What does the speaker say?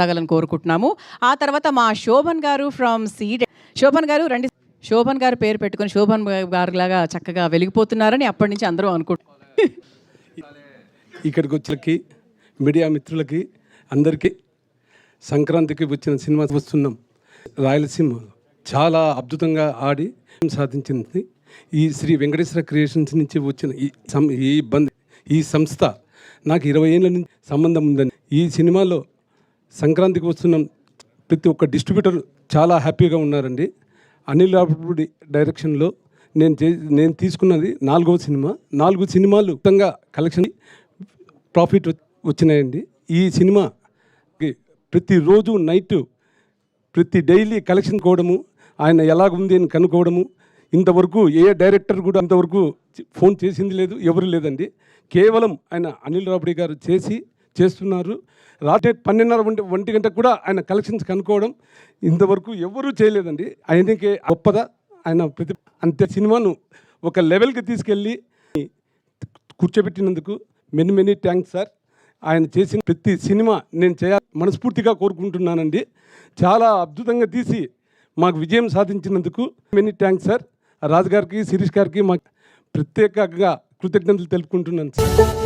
కొనసాగాలని కోరుకుంటున్నాము. ఆ తర్వాత మా శోభన్ గారు ఫ్రమ్ సీడ్ శోభన్ గారు రండి. శోభన్ గారు పేరు పెట్టుకొని శోభన్ గారు లాగా చక్కగా వెలిగిపోతున్నారని అప్పటి నుంచి అందరూ అనుకుంటున్నారు ఇక్కడికి వచ్చేకి మీడియా మిత్రులకి అందరికీ సంక్రాంతికి వచ్చిన సినిమా వస్తున్నాం రాయలసీమ చాలా అద్భుతంగా ఆడి సాధించింది. ఈ శ్రీ వెంకటేశ్వర క్రియేషన్స్ నుంచి వచ్చిన ఈ సం ఈ ఇబ్బంది ఈ సంస్థ నాకు ఇరవై ఏళ్ళ నుంచి సంబంధం ఉందని. ఈ సినిమాలో సంక్రాంతికి వస్తున్నాం ప్రతి ఒక్క డిస్ట్రిబ్యూటర్ చాలా హ్యాపీగా ఉన్నారండి. అనిల్ రాపుడి డైరెక్షన్లో నేను చే నేను తీసుకున్నది నాలుగవ సినిమా. నాలుగు సినిమాలు మొత్తంగా కలెక్షన్ ప్రాఫిట్ వచ్చినాయండి. ఈ సినిమాకి ప్రతిరోజు నైట్ ప్రతి డైలీ కలెక్షన్ కోవడము ఆయన ఎలాగుంది అని కనుక్కోవడము ఇంతవరకు ఏ డైరెక్టర్ కూడా ఇంతవరకు ఫోన్ చేసింది లేదు ఎవరు లేదండి. కేవలం ఆయన అనిల్ రాపుడి గారు చేసి చేస్తున్నారు. రాత్రి పన్నెండున్నర ఒంటి ఒంటి గంటకు కూడా ఆయన కలెక్షన్స్ కనుక్కోవడం ఇంతవరకు ఎవరూ చేయలేదండి. ఆయనకే గొప్పదా ఆయన ప్రతి అంతే సినిమాను ఒక లెవెల్కి తీసుకెళ్ళి కూర్చోబెట్టినందుకు మెనీ మెనీ థ్యాంక్స్ సార్. ఆయన చేసిన ప్రతి సినిమా నేను చేయాలి మనస్ఫూర్తిగా కోరుకుంటున్నానండి. చాలా అద్భుతంగా తీసి మాకు విజయం సాధించినందుకు మెనీ థ్యాంక్స్ సార్. రాజు గారికి శిరీష్ గారికి మాకు ప్రత్యేకంగా కృతజ్ఞతలు తెలుపుకుంటున్నాను సార్.